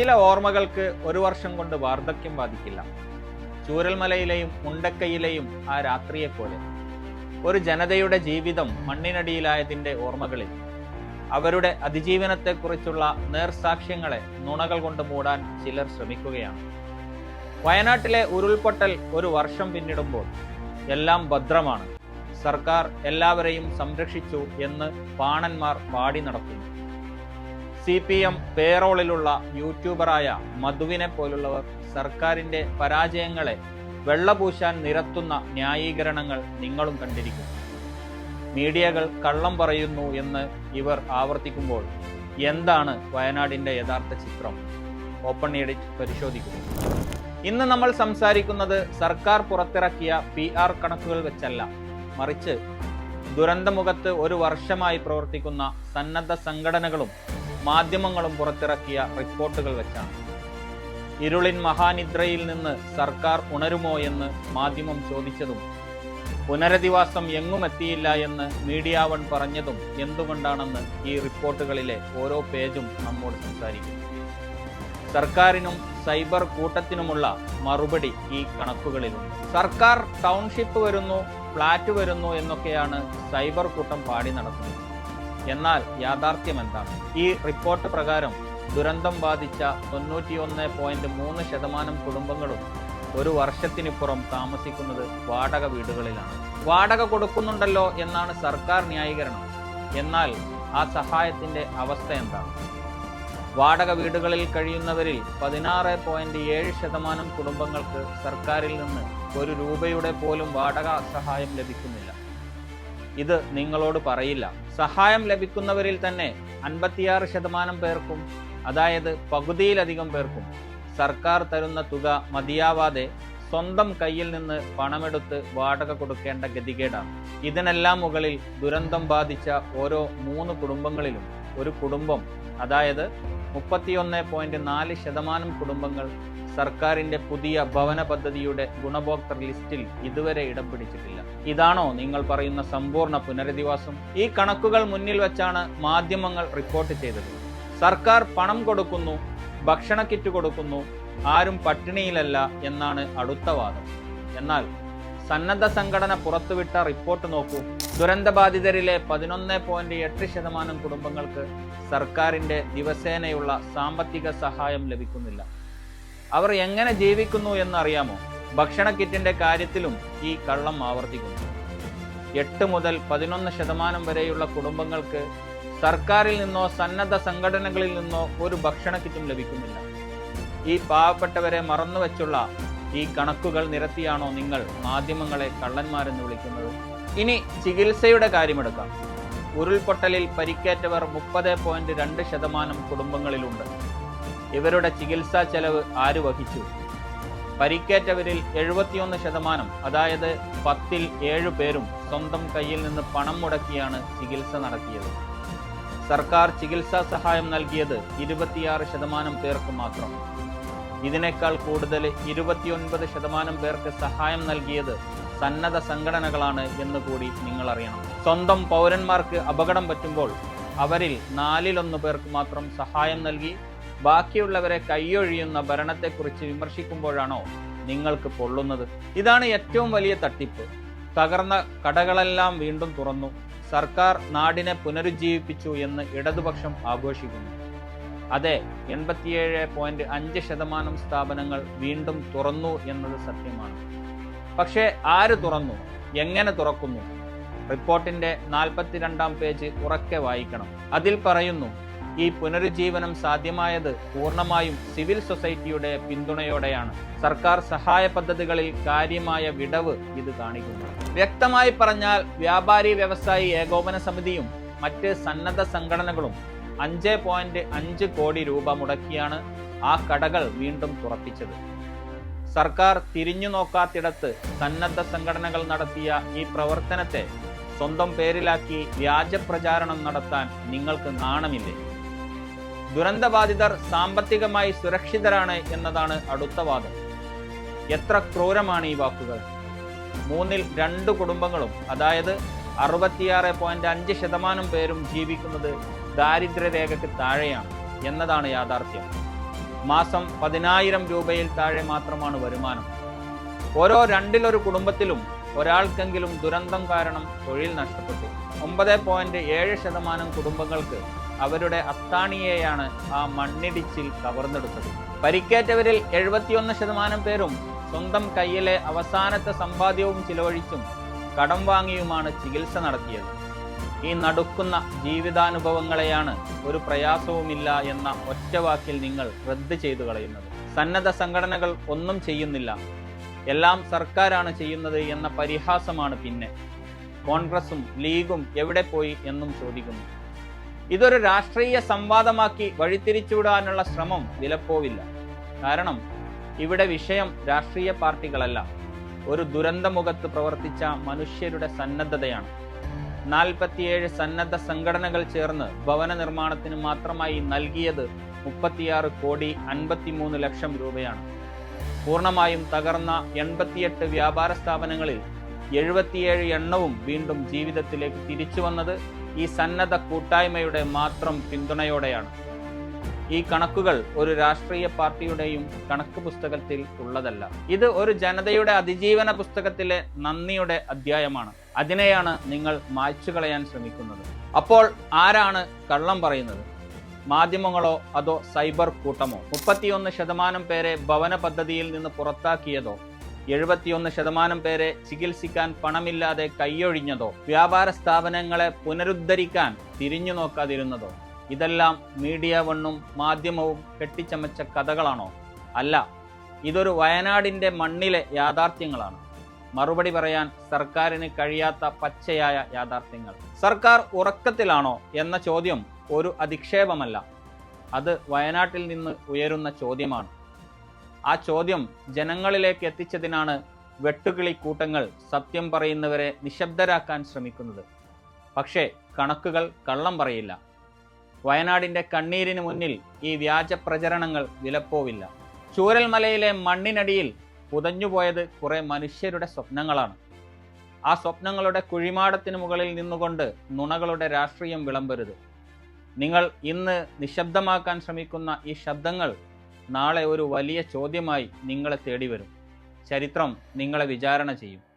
ചില ഓർമ്മകൾക്ക് ഒരു വർഷം കൊണ്ട് വാർദ്ധക്യം ബാധിക്കില്ല. ചൂരൽമലയിലെയും മുണ്ടക്കയിലെയും ആ രാത്രിയെപ്പോലെ. ഒരു ജനതയുടെ ജീവിതം മണ്ണിനടിയിലായതിന്റെ ഓർമ്മകളിൽ. അവരുടെ അതിജീവനത്തെക്കുറിച്ചുള്ള നേർസാക്ഷ്യങ്ങളെ നുണകൾ കൊണ്ട് മൂടാൻ ചിലർ ശ്രമിക്കുകയാണ്. വയനാട്ടിലെ ഉരുൾപൊട്ടൽ ഒരു വർഷം പിന്നിടുമ്പോൾ എല്ലാം ഭദ്രമാണ്. സർക്കാർ എല്ലാവരെയും സംരക്ഷിച്ചു എന്ന് പാണന്മാർ പാടി നടക്കുന്നു സി പി എം പേറോളിലുള്ള യൂട്യൂബറായ മധുവിനെ പോലുള്ളവർ സർക്കാരിന്റെ പരാജയങ്ങളെ വെള്ളപൂശാൻ നിരത്തുന്ന ന്യായീകരണങ്ങൾ നിങ്ങളും കണ്ടിരിക്കും. മീഡിയകൾ കള്ളം പറയുന്നു എന്ന് ഇവർ ആവർത്തിക്കുമ്പോൾ എന്താണ് വയനാടിന്റെ യഥാർത്ഥ ചിത്രം? ഓപ്പൺ എഡിറ്റ് പരിശോധിക്കുന്നു ഇന്ന് നമ്മൾ സംസാരിക്കുന്നത് സർക്കാർ പുറത്തിറക്കിയ പി ആർ കണക്കുകൾ വെച്ചല്ല മറിച്ച് ദുരന്തമുഖത്ത് ഒരു വർഷമായി പ്രവർത്തിക്കുന്ന സന്നദ്ധ സംഘടനകളും മാധ്യമങ്ങളും പുറത്തിറക്കിയ റിപ്പോർട്ടുകൾ വെച്ചാണ്. ഇരുളിൻ മഹാനിദ്രയിൽ നിന്ന് സർക്കാർ ഉണരുമോ എന്ന് മാധ്യമം ചോദിച്ചതും പുനരധിവാസം എങ്ങും എത്തിയില്ല എന്ന് മീഡിയ വൺ പറഞ്ഞതും എന്തുകൊണ്ടാണെന്ന് ഈ റിപ്പോർട്ടുകളിലെ ഓരോ പേജും നമ്മോട് സംസാരിക്കും. സർക്കാരിനും സൈബർ കൂട്ടത്തിനുമുള്ള മറുപടി ഈ കണക്കുകളിലുണ്ട് സർക്കാർ ടൗൺഷിപ്പ് വരുന്നു ഫ്ലാറ്റ് വരുന്നു എന്നൊക്കെയാണ് സൈബർ കൂട്ടം പാടി നടക്കുന്നത്. എന്നാൽ യാഥാർത്ഥ്യം എന്താണ് ഈ റിപ്പോർട്ട് പ്രകാരം ദുരന്തം ബാധിച്ച തൊണ്ണൂറ്റിയൊന്ന് പോയിന്റ് മൂന്ന് ശതമാനം കുടുംബങ്ങളും ഒരു വർഷത്തിനിപ്പുറം താമസിക്കുന്നത് വാടക വീടുകളിലാണ്. വാടക കൊടുക്കുന്നുണ്ടല്ലോ എന്നാണ് സർക്കാർ ന്യായീകരണം. എന്നാൽ ആ സഹായത്തിന്റെ അവസ്ഥ എന്താണ്? വാടക വീടുകളിൽ കഴിയുന്നവരിൽ പതിനാറ് പോയിന്റ് ഏഴ് ശതമാനം കുടുംബങ്ങൾക്ക് സർക്കാരിൽ നിന്ന് ഒരു രൂപയുടെ പോലും വാടക സഹായം ലഭിക്കുന്നില്ല. ഇത് നിങ്ങളോട് പറയില്ല. സഹായം ലഭിക്കുന്നവരിൽ തന്നെ അൻപത്തിയാറ് ശതമാനം പേർക്കും അതായത് പകുതിയിലധികം പേർക്കും സർക്കാർ തരുന്ന തുക മതിയാവാതെ സ്വന്തം കയ്യിൽ നിന്ന് പണമെടുത്ത് വാടക കൊടുക്കേണ്ട ഗതികേടാണ്. ഇതിനെല്ലാം മുകളിൽ ദുരന്തം ബാധിച്ച ഓരോ മൂന്ന് കുടുംബങ്ങളിലും ഒരു കുടുംബം അതായത് മുപ്പത്തിയൊന്ന് പോയിന്റ് നാല് ശതമാനം കുടുംബങ്ങൾ സർക്കാരിന്റെ പുതിയ ഭവന പദ്ധതിയുടെ ഗുണഭോക്തർ ലിസ്റ്റിൽ ഇതുവരെ ഇടം പിടിച്ചിട്ടില്ല ഇതാണോ നിങ്ങൾ പറയുന്ന സമ്പൂർണ പുനരധിവാസം? ഈ കണക്കുകൾ മുന്നിൽ വെച്ചാണ് മാധ്യമങ്ങൾ റിപ്പോർട്ട് ചെയ്തത്. സർക്കാർ പണം കൊടുക്കുന്നു ഭക്ഷണ കിറ്റ് കൊടുക്കുന്നു ആരും പട്ടിണിയിലല്ല എന്നാണ് അടുത്ത വാദം. എന്നാൽ സന്നദ്ധ സംഘടന പുറത്തുവിട്ട റിപ്പോർട്ട് നോക്കൂ. ദുരന്തബാധിതരിലെ പതിനൊന്ന് പോയിന്റ് എട്ട് ശതമാനം കുടുംബങ്ങൾക്ക് സർക്കാരിന്റെ ദിവസേനയുള്ള സാമ്പത്തിക സഹായം ലഭിക്കുന്നില്ല. അവർ എങ്ങനെ ജീവിക്കുന്നു എന്നറിയാമോ? ഭക്ഷണ കിറ്റിന്റെ കാര്യത്തിലും ഈ കള്ളം ആവർത്തിക്കുന്നു. എട്ട് മുതൽ പതിനൊന്ന് ശതമാനം വരെയുള്ള കുടുംബങ്ങൾക്ക് സർക്കാരിൽ നിന്നോ സന്നദ്ധ സംഘടനകളിൽ നിന്നോ ഒരു ഭക്ഷണ കിറ്റും ലഭിക്കുന്നില്ല. ഈ പാവപ്പെട്ടവരെ മറന്നുവെച്ചുള്ള ഈ കണക്കുകൾ നിരത്തിയാണോ നിങ്ങൾ മാധ്യമങ്ങളെ കള്ളന്മാരെന്ന് വിളിക്കുന്നത്? ഇനി ചികിത്സയുടെ കാര്യമെടുക്കാം. ഉരുൾപൊട്ടലിൽ പരിക്കേറ്റവർ മുപ്പത് പോയിന്റ് രണ്ട് ശതമാനം കുടുംബങ്ങളിലുണ്ട്. ഇവരുടെ ചികിത്സാ ചെലവ് ആര് വഹിച്ചു? പരിക്കേറ്റവരിൽ എഴുപത്തിയൊന്ന് ശതമാനം അതായത് പത്തിൽ ഏഴ് പേരും സ്വന്തം കയ്യിൽ നിന്ന് പണം മുടക്കിയാണ് ചികിത്സ നടത്തിയത്. സർക്കാർ ചികിത്സാ സഹായം നൽകിയത് ഇരുപത്തിയാറ് ശതമാനം പേർക്ക് മാത്രം. ഇതിനേക്കാൾ കൂടുതൽ ഇരുപത്തിയൊൻപത് ശതമാനം പേർക്ക് സഹായം നൽകിയത് സന്നദ്ധ സംഘടനകളാണ് എന്ന് കൂടി നിങ്ങൾ അറിയണം. സ്വന്തം പൗരന്മാർക്ക് അപകടം പറ്റുമ്പോൾ അവരിൽ നാലിലൊന്ന് പേർക്ക് മാത്രം സഹായം നൽകി ബാക്കിയുള്ളവരെ കൈയൊഴിയുന്ന ഭരണത്തെക്കുറിച്ച് വിമർശിക്കുമ്പോഴാണോ നിങ്ങൾക്ക് പൊള്ളുന്നത്. ഇതാണ് ഏറ്റവും വലിയ തട്ടിപ്പ്. തകർന്ന കടകളെല്ലാം വീണ്ടും തുറന്നു. സർക്കാർ നാടിനെ പുനരുജ്ജീവിപ്പിച്ചു എന്ന് ഇടതുപക്ഷം ആഘോഷിക്കുന്നു. അതെ എൺപത്തിയേഴ് പോയിന്റ് അഞ്ച് ശതമാനം സ്ഥാപനങ്ങൾ വീണ്ടും തുറന്നു എന്നത് സത്യമാണ്. പക്ഷേ ആര് തുറന്നു? എങ്ങനെ തുറക്കുന്നു? റിപ്പോർട്ടിന്റെ നാൽപ്പത്തിരണ്ടാം പേജ് ഉറക്കെ വായിക്കണം. അതിൽ പറയുന്നു ഈ പുനരുജ്ജീവനം സാധ്യമായത് പൂർണമായും സിവിൽ സൊസൈറ്റിയുടെ പിന്തുണയോടെയാണ്. സർക്കാർ സഹായ പദ്ധതികളിൽ കാര്യമായ വിടവ് ഇത് കാണിക്കുന്നു. വ്യക്തമായി പറഞ്ഞാൽ വ്യാപാരി വ്യവസായി ഏകോപന സമിതിയും മറ്റ് സന്നദ്ധ സംഘടനകളും അഞ്ച് പോയിന്റ് അഞ്ച് കോടി രൂപ മുടക്കിയാണ് ആ കടകൾ വീണ്ടും തുറപ്പിച്ചത്. സർക്കാർ തിരിഞ്ഞു നോക്കാത്തിടത്ത് സന്നദ്ധ സംഘടനകൾ നടത്തിയ ഈ പ്രവർത്തനത്തെ സ്വന്തം പേരിലാക്കി വ്യാജ പ്രചാരണം നടത്താൻ നിങ്ങൾക്ക് നാണമില്ലേ? ദുരന്തബാധിതർ സാമ്പത്തികമായി സുരക്ഷിതരാണ് എന്നതാണ് അടുത്ത വാദം. എത്ര ക്രൂരമാണ് ഈ വാക്കുകൾ? മൂന്നിൽ രണ്ട് കുടുംബങ്ങളും അതായത് അറുപത്തിയാറ് പോയിന്റ് അഞ്ച് ശതമാനം പേരും ജീവിക്കുന്നത് ദാരിദ്ര്യരേഖയ്ക്ക് താഴെയാണ് എന്നതാണ് യാഥാർത്ഥ്യം. മാസം പതിനായിരം രൂപയിൽ താഴെ മാത്രമാണ് വരുമാനം. ഓരോ രണ്ടിലൊരു കുടുംബത്തിലും ഒരാൾക്കെങ്കിലും ദുരന്തം കാരണം തൊഴിൽ നഷ്ടപ്പെട്ടു. ഒമ്പത് പോയിന്റ് ഏഴ് ശതമാനം കുടുംബങ്ങൾക്ക് അവരുടെ അത്താണിയെയാണ് ആ മണ്ണിടിച്ചിൽ കവർന്നെടുത്തത്. പരിക്കേറ്റവരിൽ എഴുപത്തിയൊന്ന് ശതമാനം പേരും സ്വന്തം കയ്യിലെ അവസാനത്തെ സമ്പാദ്യവും ചിലവഴിച്ചും കടം വാങ്ങിയുമാണ് ചികിത്സ നടത്തിയത്. ഈ നടുക്കുന്ന ജീവിതാനുഭവങ്ങളെയാണ് ഒരു പ്രയാസവുമില്ല എന്ന ഒറ്റവാക്കിൽ നിങ്ങൾ റദ്ദ് ചെയ്തു കളയുന്നത്. സന്നദ്ധ സംഘടനകൾ ഒന്നും ചെയ്യുന്നില്ല. എല്ലാം സർക്കാരാണ് ചെയ്യുന്നത് എന്ന പരിഹാസമാണ് പിന്നെ. കോൺഗ്രസും ലീഗും എവിടെ പോയി എന്നും ചോദിക്കുന്നു. ഇതൊരു രാഷ്ട്രീയ സംവാദമാക്കി വഴിത്തിരിച്ചുവിടാനുള്ള ശ്രമം വിലപ്പോവില്ല. കാരണം ഇവിടെ വിഷയം രാഷ്ട്രീയ പാർട്ടികളല്ല. ഒരു ദുരന്തമുഖത്ത് പ്രവർത്തിച്ച മനുഷ്യരുടെ സന്നദ്ധതയാണ്. നാൽപ്പത്തിയേഴ് സന്നദ്ധ സംഘടനകൾ ചേർന്ന് ഭവന നിർമ്മാണത്തിന് മാത്രമായി നൽകിയത് മുപ്പത്തിയാറ് കോടി അൻപത്തിമൂന്ന് ലക്ഷം രൂപയാണ്. പൂർണമായും തകർന്ന എൺപത്തിയെട്ട് വ്യാപാര സ്ഥാപനങ്ങളിൽ എഴുപത്തിയേഴ് എണ്ണവും വീണ്ടും ജീവിതത്തിലേക്ക് തിരിച്ചു വന്നത് ഈ സന്നദ്ധ കൂട്ടായ്മയുടെ മാത്രം പിന്തുണയോടെയാണ്. ഈ കണക്കുകൾ ഒരു രാഷ്ട്രീയ പാർട്ടിയുടെയും കണക്ക് പുസ്തകത്തിൽ ഉള്ളതല്ല. ഇത് ഒരു ജനതയുടെ അതിജീവന പുസ്തകത്തിലെ നന്ദിയുടെ അധ്യായമാണ്. അതിനെയാണ് നിങ്ങൾ മായ്ച്ചു കളയാൻ ശ്രമിക്കുന്നത്. അപ്പോൾ ആരാണ് കള്ളം പറയുന്നത്? മാധ്യമങ്ങളോ അതോ സൈബർ കൂട്ടമോ? മുപ്പത്തിയൊന്ന് ശതമാനം പേരെ ഭവന പദ്ധതിയിൽ നിന്ന് പുറത്താക്കിയതോ? എഴുപത്തിയൊന്ന് ശതമാനം പേരെ ചികിത്സിക്കാൻ പണമില്ലാതെ കൈയൊഴിഞ്ഞതോ? വ്യാപാര സ്ഥാപനങ്ങളെ പുനരുദ്ധരിക്കാൻ തിരിഞ്ഞു നോക്കാതിരുന്നതോ? ഇതെല്ലാം മീഡിയ വണ്ണും മാധ്യമവും കെട്ടിച്ചമച്ച കഥകളാണോ? അല്ല ഇതൊരു വയനാടിന്റെ മണ്ണിലെ യാഥാർത്ഥ്യങ്ങളാണ്. മറുപടി പറയാൻ സർക്കാരിന് കഴിയാത്ത പച്ചയായ യാഥാർത്ഥ്യങ്ങൾ. സർക്കാർ ഉറക്കത്തിലാണോ എന്ന ചോദ്യം ഒരു അധിക്ഷേപമല്ല. അത് വയനാട്ടിൽ നിന്ന് ഉയരുന്ന ചോദ്യമാണ്. ആ ചോദ്യം ജനങ്ങളിലേക്ക് എത്തിച്ചതിനാണ് വെട്ടുകിളി കൂട്ടങ്ങൾ സത്യം പറയുന്നവരെ നിശബ്ദരാക്കാൻ ശ്രമിക്കുന്നത്. പക്ഷേ കണക്കുകൾ കള്ളം പറയില്ല. വയനാടിന്റെ കണ്ണീരിന് മുന്നിൽ ഈ വ്യാജ പ്രചരണങ്ങൾ വിലപ്പോവില്ല. ചൂരൽമലയിലെ മണ്ണിനടിയിൽ പുതഞ്ഞുപോയത് കുറെ മനുഷ്യരുടെ സ്വപ്നങ്ങളാണ്. ആ സ്വപ്നങ്ങളുടെ കുഴിമാടത്തിന് മുകളിൽ നിന്നുകൊണ്ട് നുണകളുടെ രാഷ്ട്രീയം വിളമ്പരുത്. നിങ്ങൾ ഇന്ന് നിശബ്ദമാക്കാൻ ശ്രമിക്കുന്ന ഈ ശബ്ദങ്ങൾ നാളെ ഒരു വലിയ ചോദ്യമായി നിങ്ങളെ തേടി വരും ചരിത്രം നിങ്ങളെ വിചാരണ ചെയ്യും.